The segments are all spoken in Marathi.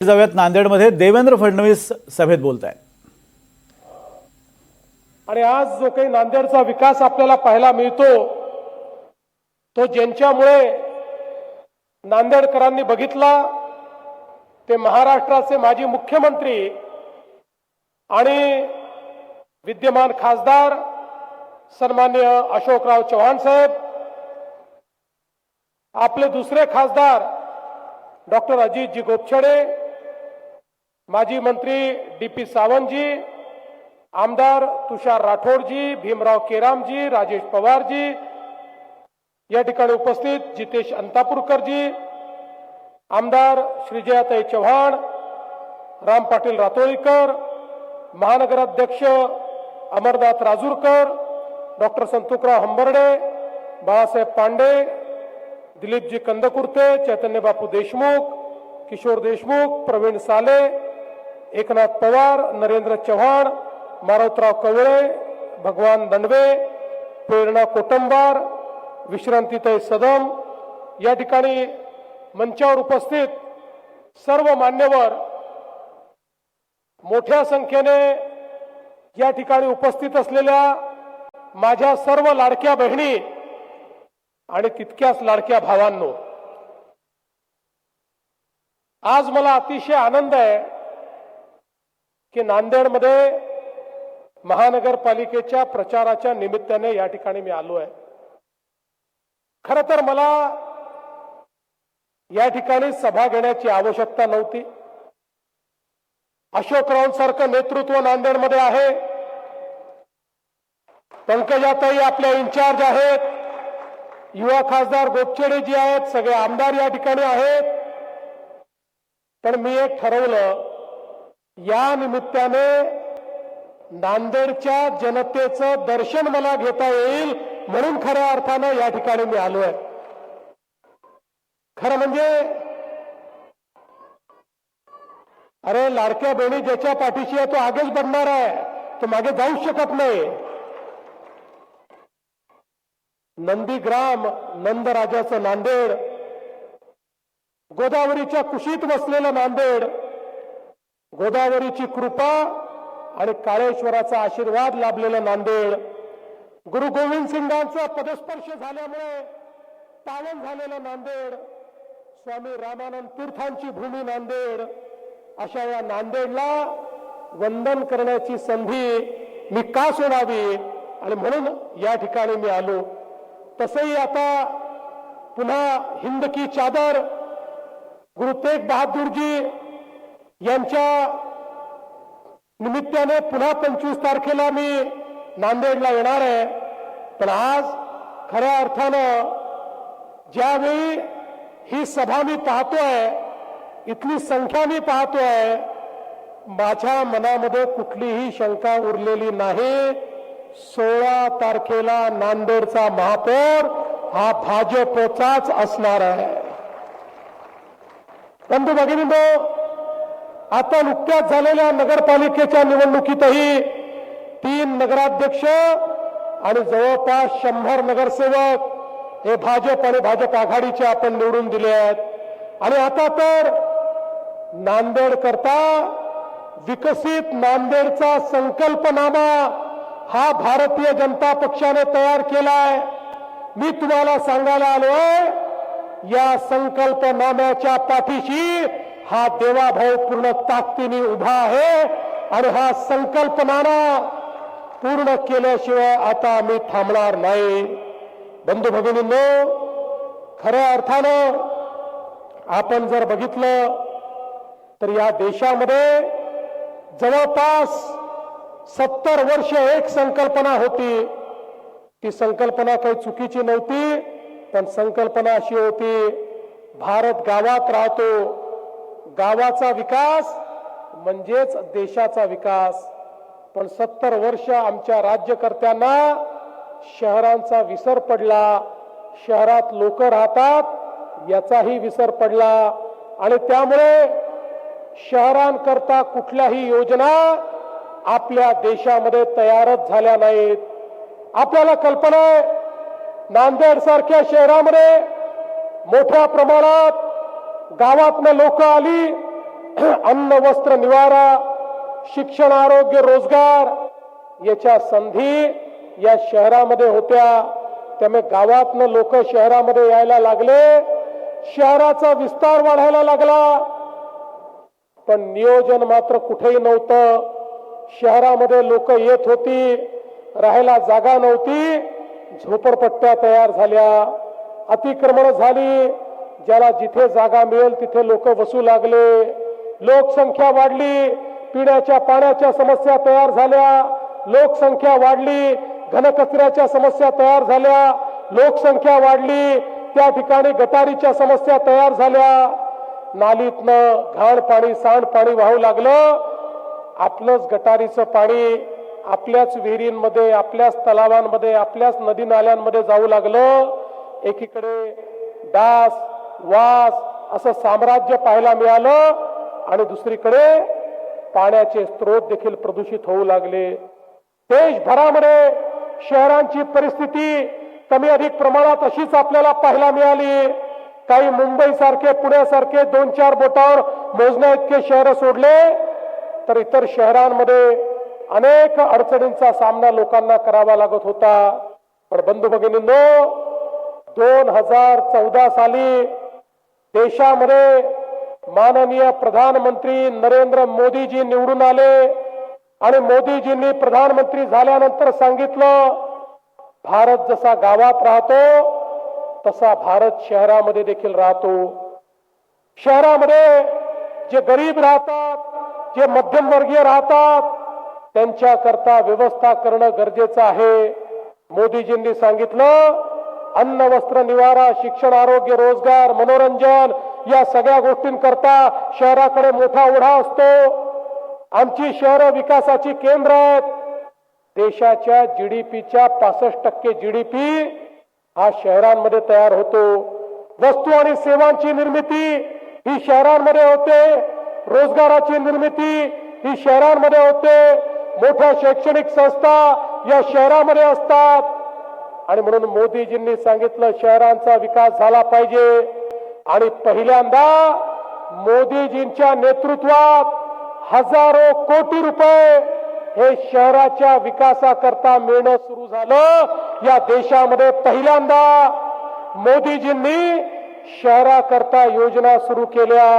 जाऊयात नांदेडमध्ये देवेंद्र फडणवीस सभेत बोलत आहेत आणि आज जो काही नांदेडचा विकास आपल्याला पाहायला मिळतो तो ज्यांच्यामुळे नांदेडकरांनी बघितला ते महाराष्ट्राचे माजी मुख्यमंत्री आणि विद्यमान खासदार सन्मान्य अशोकराव चव्हाण साहेब आपले दुसरे खासदार डॉक्टर अजितजी गोपछडे माजी मंत्री डी पी सावंतजी आमदार तुषार राठोडजी भीमराव केरामजी राजेश पवारजी या उपस्थित जितेश अंतापूरकरजी आमदार श्रीजयाताई चव्हाण, राम पाटील रातोळीकर महानगराध्यक्ष अमरनाथ राजूरकर, डॉक्टर संतुकराव हंबर्डे, बाळासाहेब पांडे, दिलीपजी कंदकुर्ते, चैतन्य बापू देशमुख, किशोर देशमुख, प्रवीण साले एकनाथ पवार नरेंद्र चव्हाण मारुतराव कवळे भगवान दंडवे प्रेरणा कोटंबार विश्रांतीतय सदम. या ठिकाणी मंचावर उपस्थित सर्व मान्यवर मोठ्या संख्येने या ठिकाणी उपस्थित असलेल्या माझ्या सर्व लाडक्या बहिणी आणि तितक्याच लाडक्या भावांनो आज मला अतिशय आनंद आहे की नांदेडमध्ये महानगरपालिकेच्या प्रचाराच्या निमित्ताने या ठिकाणी मी आलो आहे खर तर मला या ठिकाणी सभा घेण्याची आवश्यकता नव्हती. अशोकरावांसारखं नेतृत्व नांदेडमध्ये आहे. पंकजाताई आपल्या इन्चार्ज आहेत. युवा खासदार गोपछेडे जी आहेत सगळे आमदार या ठिकाणी आहेत. पण मी एक ठरवलं या निमित्ताने नांदेडच्या जनतेचं दर्शन मला घेता येईल म्हणून खऱ्या अर्थानं या ठिकाणी मी आलोय. खरं म्हणजे अरे लाडक्या बहिणी ज्याच्या पाठीशी आहे तो आगेच बनणार आहे. तो मागे जाऊ शकत नाही. नंदीग्राम नंदराजाचं नांदेड. गोदावरीच्या कुशीत वसलेलं नांदेड. गोदावरीची कृपा आणि काळेश्वराचा आशीर्वाद लाभलेलं नांदेड. गुरु गोविंद सिंगांचा पदस्पर्श झाल्यामुळे पावन झालेलं नांदेड. स्वामी रामानंद तीर्थांची भूमी नांदेड. अशा या नांदेडला वंदन करण्याची संधी मी का सोडावी आणि म्हणून या ठिकाणी मी आलो. तसंही आता पुन्हा हिंद की चादर गुरु तेग बहादूरजी यांच्या निमित्ताने पुन्हा पंचवीस तारखेला मी नांदेडला येणार आहे. पण आज खऱ्या अर्थानं ज्यावेळी ही सभा मी पाहतोय इथली संख्या मी पाहतोय माझ्या मनामध्ये कुठलीही शंका उरलेली नाही. सोळा तारखेला नांदेडचा महापौर हा भाजपचाच असणार आहे. बंधू भगिनींनो आता नुकत्याच झालेल्या नगरपालिकेच्या निवडणुकीतही तीन नगराध्यक्ष आणि जवळपास शंभर नगरसेवक हे भाजप आणि भाजप आघाडीचे आपण निवडून दिले आहेत. आणि आता तर नांदेड करता विकसित नांदेडचा संकल्पनामा हा भारतीय जनता पक्षाने तयार केलाय. मी तुम्हाला सांगायला आलोय या संकल्पनाम्याच्या पाठीशी हा देवाभाऊ पूर्ण ताकदीने उभा आहे आणि हा संकल्पनामा पूर्ण केल्याशिवाय आता आम्ही थांबणार नाही. बंधू भगिनींनो खऱ्या अर्थानं आपण जर बघितलं तर या देशामध्ये जवळपास सत्तर वर्ष एक संकल्पना होती. ती संकल्पना काही चुकीची नव्हती पण संकल्पना अशी होती भारत गावात राहतो गावाचा विकास म्हणजेच देशाचा विकास. पण सत्तर वर्ष आमच्या राज्यकर्त्यांना शहरांचा विसर पडला. शहरात लोक राहतात याचाही विसर पडला. आणि त्यामुळे शहरांकरता कुठल्याही योजना आपल्या देशामध्ये तयारच झाल्या नाहीत. आपल्याला कल्पना आहे नांदेड सारख्या शहरामध्ये मोठ्या प्रमाणात गावातनं लोक आली अन्न वस्त्र निवारा शिक्षण आरोग्य रोजगार याच्या संधी या शहरामध्ये होत्या. त्यामुळे गावातनं लोक शहरामध्ये यायला लागले. शहराचा विस्तार वाढायला लागला. पण नियोजन मात्र कुठेही नव्हतं. शहरामध्ये लोक येत होती राहायला जागा नव्हती. झोपडपट्ट्या तयार झाल्या. अतिक्रमण झाली. ज्याला जिथे जागा मिळेल तिथे लोक बसू लागले. लोकसंख्या वाढली. पिण्याच्या पाण्याच्या समस्या तयार झाल्या. लोकसंख्या वाढली. घनकचऱ्याच्या समस्या तयार झाल्या. लोकसंख्या वाढली. त्या ठिकाणी गटारीच्या समस्या तयार झाल्या. नालीतनं घाण पाणी सांड पाणी वाहू लागलं. आपलंच गटारीचं पाणी आपल्याच विहिरींमध्ये आपल्याच तलावांमध्ये आपल्याच नदी नाल्यांमध्ये जाऊ लागलं. एकीकडे डास वास असं साम्राज्य पाहायला मिळालं आणि दुसरीकडे पाण्याचे स्रोत देखील प्रदूषित होऊ लागले. देशभरामध्ये शहरांची परिस्थिती कमी अधिक प्रमाणात अशीच आपल्याला पाहायला मिळाली. काही मुंबई सारखे पुण्यासारखे दोन चार बोटावर मोजण्या इतके शहर सोडले तर इतर शहरांमध्ये अनेक अडचणींचा सामना लोकांना करावा लागत होता. पण बंधू भगिनींनो दोन हजार चौदा साली देशामध्ये माननीय प्रधानमंत्री नरेंद्र मोदीजी निवडून आले आणि मोदीजींनी प्रधानमंत्री झाल्यानंतर सांगितलं भारत जसा गावात राहतो तसा भारत शहरामध्ये देखील राहतो. शहरामध्ये जे गरीब राहतात जे मध्यमवर्गीय राहतात त्यांच्याकरता व्यवस्था करणं गरजेचं आहे. मोदीजींनी सांगितलं अन्न वस्त्र निवारा शिक्षण आरोग्य रोजगार मनोरंजन या सगळ्या गोष्टींकरता शहराकडे मोठा ओढा असतो. आमची शहर विकासाची केंद्र आहेत. देशाच्या जीडीपीच्या पासष्ट टक्के जीडीपी हा शहरांमध्ये तयार होतो. वस्तू आणि सेवांची निर्मिती ही शहरांमध्ये होते. रोजगाराची निर्मिती ही शहरांमध्ये होते. मोठ्या शैक्षणिक संस्था या शहरामध्ये असतात. आणि म्हणून मोदीजींनी सांगितलं शहरांचा विकास झाला पाहिजे. आणि पहिल्यांदा मोदीजींच्या नेतृत्वात हजारो कोटी रुपये हे शहराच्या विकासाकरता मिळणं सुरू झालं. या देशामध्ये पहिल्यांदा मोदीजींनी शहराकरता योजना सुरू केल्या.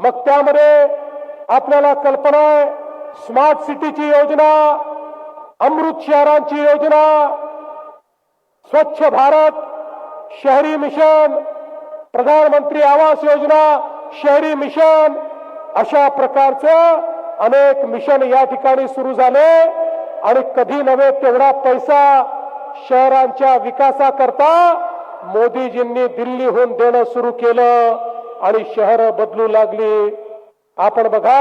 मग त्यामध्ये आपल्याला कल्पना आहे स्मार्ट सिटीची योजना अमृत शहरांची योजना स्वच्छ भारत शहरी मिशन प्रधानमंत्री आवास योजना शहरी मिशन अशा प्रकारचं अनेक मिशन या ठिकाणी सुरू झाले. आणि कधी नव्हे तेवढा पैसा शहरांच्या विकासाकरता मोदीजींनी दिल्लीहून देणं सुरू केलं आणि शहर बदलू लागली. आपण बघा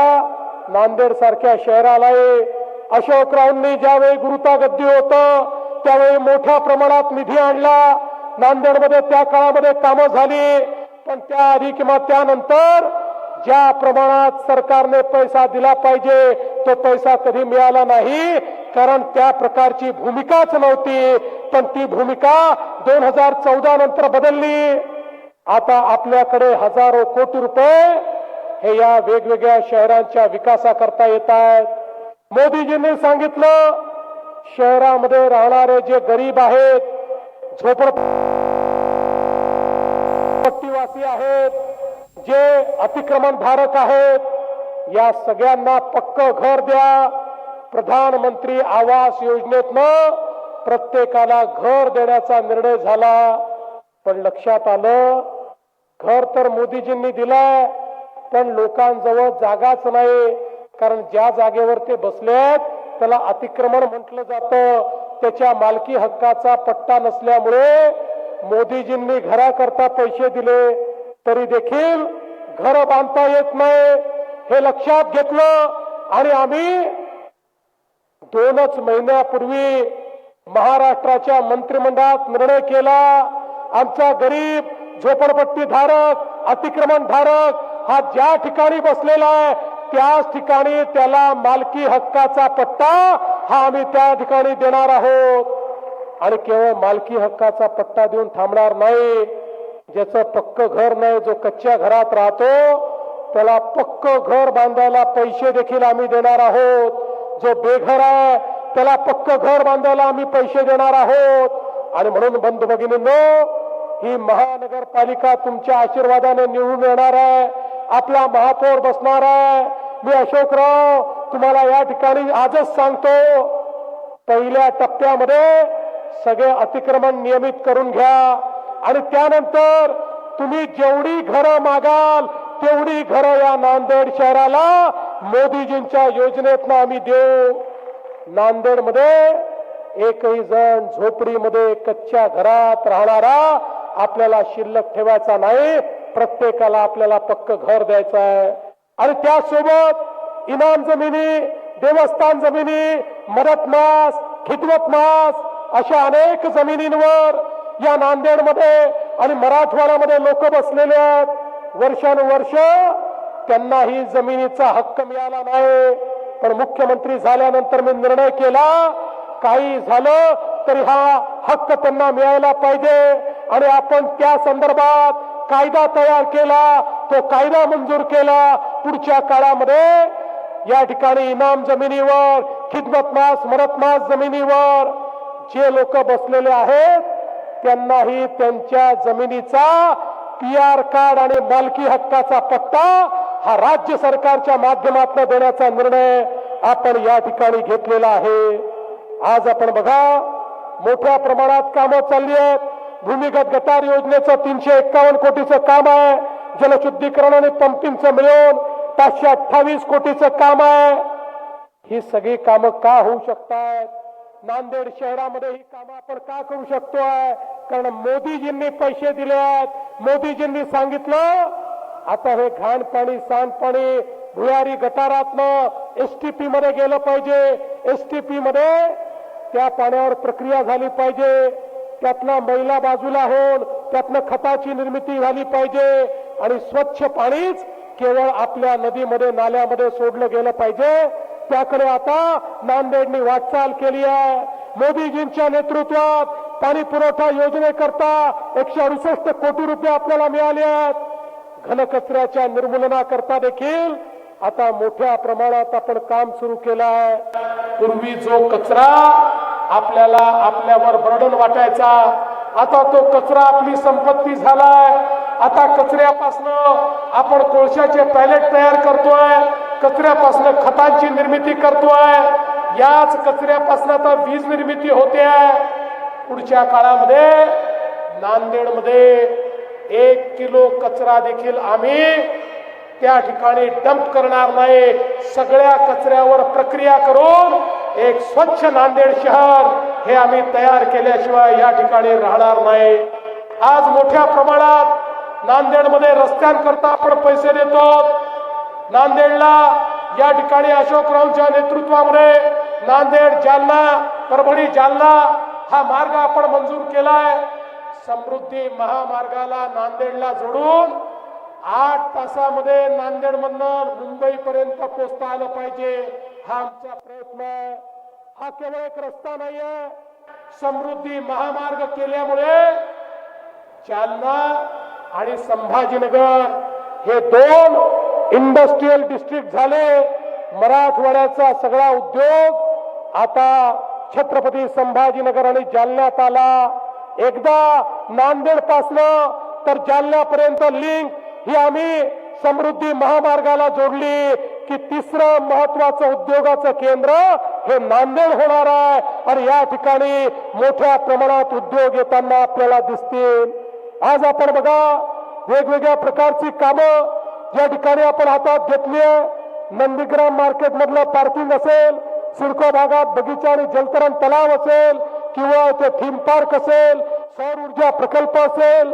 नांदेड सारख्या शहरालाही अशोकरावांनी ज्यावेळी गुरुतागद्दी होतं त्यावेळी मोठ्या प्रमाणात निधी आणला. नांदेडमध्ये त्या काळामध्ये कामं झाली. पण त्याआधी किंवा त्यानंतर ज्या प्रमाणात सरकारने पैसा दिला पाहिजे तो पैसा कधी मिळाला नाही. कारण त्या प्रकारची भूमिकाच नव्हती. पण ती भूमिका दोन हजार चौदा नंतर बदलली. आता आपल्याकडे हजारो कोटी रुपये हे या वेगवेगळ्या शहरांच्या विकासाकरता येत आहेत. मोदीजींनी सांगितलं शहरामध्ये राहणारे जे गरीब आहेत झोपडपट्टीवासी आहेत जे अतिक्रमण धारक आहेत या सगळ्यांना पक्क घर द्या. प्रधानमंत्री आवास योजनेतनं प्रत्येकाला घर देण्याचा निर्णय झाला. पण लक्षात आलं घर तर मोदीजींनी दिलाय पण लोकांजवळ जागाच नाही. कारण ज्या जागेवर ते बसलेत त्याला अतिक्रमण म्हटलं जातं. त्याच्या मालकी हक्काचा पट्टा नसल्यामुळे मोदीजींनी घराकरता पैसे दिले. तरी देखील घर बांधता येत नाही. हे लक्षात घेतलं. आणि आम्ही दोनच महिन्यापूर्वी महाराष्ट्राच्या मंत्रिमंडळात निर्णय केला. आमचा गरीब झोपडपट्टी धारक अतिक्रमण धारक हा ज्या ठिकाणी बसलेला आहे त्याच ठिकाणी त्याला मालकी हक्काचा पट्टा हा आम्ही त्या ठिकाणी देणार आहोत. आणि केवळ मालकी हक्काचा पट्टा देऊन थांबणार नाही. ज्याचं पक्क घर नाही जो कच्च्या घरात राहतो त्याला पक्क घर बांधायला पैसे देखील आम्ही देणार आहोत. जो बेघर आहे त्याला पक्क घर बांधायला आम्ही पैसे देणार आहोत. आणि म्हणून बंधू भगिनींनो ही महानगरपालिका तुमच्या आशीर्वादाने निवडून येणार आहे. आपला महापौर बसणार आहे. मी अशोकराव तुम्हाला या ठिकाणी आजच सांगतो पहिल्या टप्प्यामध्ये सगळे अतिक्रमण नियमित करून घ्या आणि त्यानंतर तुम्ही जेवढी घरं मागाल तेवढी घरं या नांदेड शहराला मोदीजींच्या योजनेतनं आम्ही देऊ. नांदेडमध्ये एकही जण झोपडीमध्ये कच्च्या घरात राहणारा आपल्याला शिल्लक ठेवायचा नाही प्रत्येकाला आपल्याला पक्क घर द्यायचं आहे. आणि त्यासोबत इनाम जमिनी देवस्थान जमिनी मदत मास खिदमत मास अशा अनेक जमिनींवर या नांदेडमध्ये आणि मराठवाड्यामध्ये लोक बसलेले आहेत. वर्षानुवर्ष त्यांना ही जमिनीचा हक्क मिळाला नाही. पण मुख्यमंत्री झाल्यानंतर मी निर्णय केला काही झालं तरी हा हक्क त्यांना मिळायला पाहिजे. आणि आपण त्या संदर्भात कायदा तयार केला तो कायदा मंजूर केला. पुढच्या काळामध्ये या ठिकाणी इमाम जमिनीवर खिदमत मास मदत मास जमिनीवर जे लोक बसलेले आहेत त्यांनाही त्यांच्या जमिनीचा पी आर कार्ड आणि मालकी हक्काचा पत्ता हा राज्य सरकारच्या माध्यमातून देण्याचा निर्णय आपण या ठिकाणी घेतलेला आहे. आज आपण बघा मोठ्या प्रमाणात कामं चालली आहेत. भूमिगत गटार योजनेचं तीनशे एक्कावन्न कोटीचं काम आहे. जलशुद्धीकरण आणि पंपिंगचं मिळून पाचशे अठ्ठावीस कोटीचं काम आहे. ही सगळी कामं का होऊ शकतात? नांदेड शहरामध्ये ही कामं आपण का करू शकतोय? कारण मोदीजींनी पैसे दिले आहेत. मोदीजींनी सांगितलं आता हे घाण पाणी सांडपाणी भुयारी गटारातनं एसटीपी मध्ये गेलं पाहिजे. एसटीपी मध्ये त्या पाण्यावर प्रक्रिया झाली पाहिजे. त्यातला मैला बाजूला होऊन त्यातनं खताची निर्मिती झाली पाहिजे. आणि स्वच्छ पाणीच केवळ आपल्या नदीमध्ये नाल्यामध्ये सोडलं गेलं पाहिजे. त्याकडे आता नांदेडनी वाटचाल केली आहे. मोदीजींच्या नेतृत्वात पाणी पुरवठा योजनेकरता एकशे अडुसष्ट कोटी रुपये आपल्याला मिळाले आहेत. घनकचऱ्याच्या निर्मूलनाकरता देखील आता मोठ्या प्रमाणात आपण काम सुरू केलं आहे. पूर्वी जो कचरा आपल्याला आपल्यावर बर्डन वाटायचा आता तो कचरा आपली संपत्ती झालाय. आता कचऱ्यापासनं आपण कोळशाचे पॅलेट तयार करतोय कचऱ्यापासनं खतांची निर्मिती करतोय. याच कचऱ्यापासून आता वीज निर्मिती होते. आहे पुढच्या काळामध्ये नांदेडमध्ये एक किलो कचरा देखील आम्ही त्या ठिकाणी डंप करणार नाही. सगळ्या कचऱ्यावर प्रक्रिया करून एक स्वच्छ नांदेड शहर हे आम्ही तयार केल्याशिवाय या ठिकाणी राहणार नाही. आज मोठ्या प्रमाणात नांदेडमध्ये रस्त्यांकरता आपण पैसे देतो. नांदेडला या ठिकाणी अशोकरावच्या नेतृत्वामध्ये नांदेड जालना परभणी जालना हा मार्ग आपण मंजूर केलाय. समृद्धी महामार्गाला नांदेडला जोडून आठ तासामध्ये नांदेड मधनं मुंबई पर्यंत पोहोचता आलं पाहिजे हा आमचा प्रयत्न. आहे हा केवळ एक रस्ता नाहीये. समृद्धी महामार्ग केल्यामुळे जालना आणि संभाजीनगर हे दोन इंडस्ट्रीयल डिस्ट्रिक्ट झाले. मराठवाड्याचा सगळा उद्योग आता छत्रपती संभाजीनगर आणि जालन्यात आला. एकदा नांदेड पासनं तर जालन्यापर्यंत लिंक ही आम्ही समृद्धी महामार्गाला जोडली की तिसरं महत्वाचं उद्योगाचं केंद्र हे नांदेड होणार आहे. आणि या ठिकाणी मोठ्या प्रमाणात उद्योग येताना आपल्याला दिसतील. आज आपण बघा वेगवेगळ्या प्रकारची कामं या ठिकाणी आपण हातात घेतली आहे. नंदीग्राम मार्केट मधलं पार्किंग असेल सिडको भागात बगीचा आणि जलतरण तलाव असेल किंवा ते थीम पार्क असेल सौर ऊर्जा प्रकल्प असेल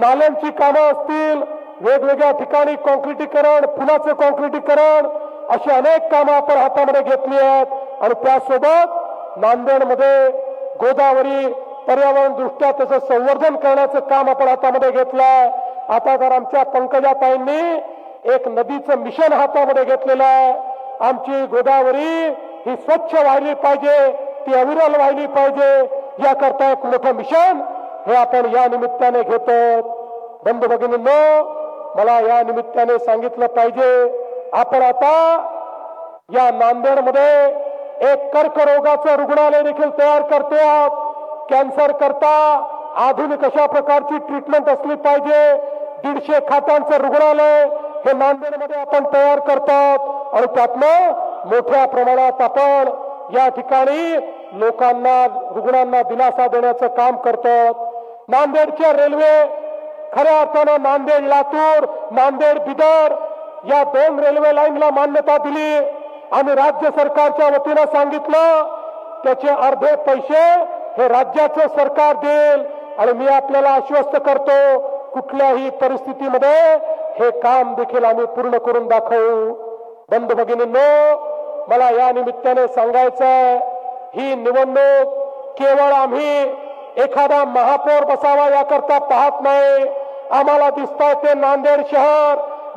नाल्यांची कामं असतील वेगवेगळ्या ठिकाणी कॉन्क्रिटीकरण पुलाचं कॉन्क्रिटीकरण अशी अनेक कामं आपण हातामध्ये घेतली आहेत. आणि त्यासोबत नांदेडमध्ये गोदावरी पर्यावरण दृष्ट्या त्याचं संवर्धन करण्याचं काम आपण हातामध्ये घेतलंय. आता जर आमच्या पंकजाताईंनी एक नदीचं मिशन हातामध्ये घेतलेलं आहे. आमची गोदावरी ही स्वच्छ व्हायली पाहिजे ती अविरल व्हायली पाहिजे. याकरता एक मोठं मिशन हे आपण या निमित्ताने घेतो. बंधू भगिनींनो मला या निमित्ताने सांगितलं पाहिजे आपण आता या नांदेडमध्ये एक कर्करोगाचं रुग्णालय देखील तयार करतो आहोत कॅन्सर करता आधुनिक अशा प्रकारची ट्रीटमेंट असली पाहिजे? दीडशे खाटांचं रुग्णालय हे नांदेडमध्ये आपण तयार करतात. आणि त्यातनं मोठ्या प्रमाणात आपण या ठिकाणी लोकांना रुग्णांना दिलासा देण्याचं काम करतात. नांदेडच्या रेल्वे खऱ्या अर्थानं नांदेड लातूर नांदेड बिदर या दोन रेल्वे लाईनला मान्यता दिली. आणि राज्य सरकारच्या वतीनं सांगितलं त्याचे अर्धे पैसे हे राज्याचं सरकार देईल आणि मी आपल्याला आश्वस्त करतो कुठल्याही परिस्थितीमध्ये हे काम देखील आम्ही पूर्ण करून दाखवू. बंधू भगिनींनो मला या निमित्ताने सांगायचं आहे ही निवडणूक केवळ आम्ही एखादा महापौर बसावा याकरता पाहत नाही. आम्हाला दिसतंय ते नांदेड शहर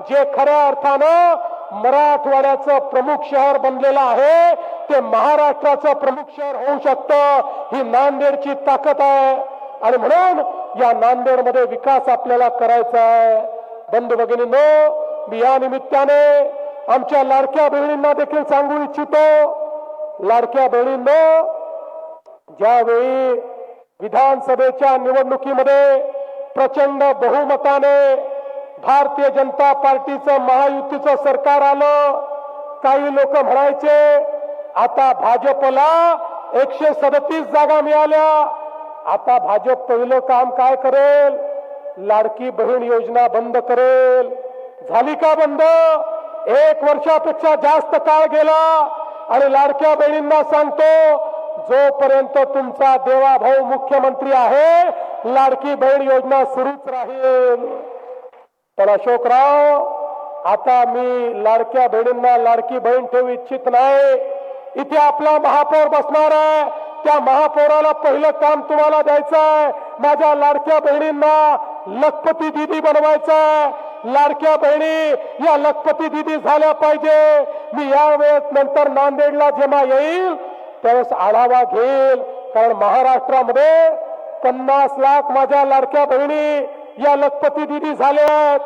जे खऱ्या अर्थानं मराठवाड्याचं प्रमुख शहर बनलेलं आहे. ते महाराष्ट्राचं प्रमुख शहर होऊ शकतं ही नांदेडची ताकद आहे. आणि म्हणून या नांदेडमध्ये विकास आपल्याला करायचा आहे. बंधू भगिनींनो मी या निमित्ताने आमच्या लाडक्या बहिणींना देखील सांगू इच्छितो. लाडक्या बहिणींनो ज्यावेळी विधानसभेच्या निवडणुकीमध्ये प्रचंड बहुमताने भारतीय जनता पार्टीचं महायुतीचं सरकार आलं काही लोक म्हणायचे आता भाजपला एकशे सदतीस जागा मिळाल्या. आता भाजप पहिलं काम काय करेल? लाडकी बहीण योजना बंद करेल. झाली का बंद? एक वर्षापेक्षा जास्त काळ गेला आणि लाडक्या बहिणींना सांगतो जोपर्यंत तुमचा देवाभाऊ मुख्यमंत्री आहे लाडकी बहीण योजना सुरूच राहील. पण अशोकराव आता मी लाडक्या बहिणींना लाडकी बहीण ठेवू इच्छित नाही. इथे आपला महापौर बसणार आहे. त्या महापौराला पहिलं काम तुम्हाला द्यायचं आहे. माझ्या लाडक्या बहिणींना लखपती दिदी बनवायचं आहे. लाडक्या बहिणी या लखपती दिदी झाल्या पाहिजे. मी यावेळेस नंतर नांदेडला जेव्हा येईल त्यावेळेस आढावा घेईल. कारण महाराष्ट्रामध्ये पन्नास लाख माझ्या लाडक्या बहिणी या लखपती दिदी झाल्या आहेत.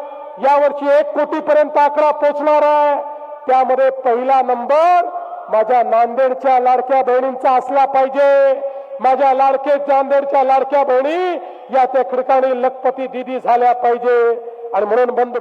यावर्षी एक कोटी पर्यंत आकडा पोचणार आहे. त्यामध्ये पहिला नंबर माझ्या नांदेडच्या लाडक्या बहिणींचा असला पाहिजे. माझ्या लाडके नांदेडच्या लाडक्या बहिणी या त्या ठिकाणी लखपती दिदी झाल्या पाहिजे. आणि म्हणून बंद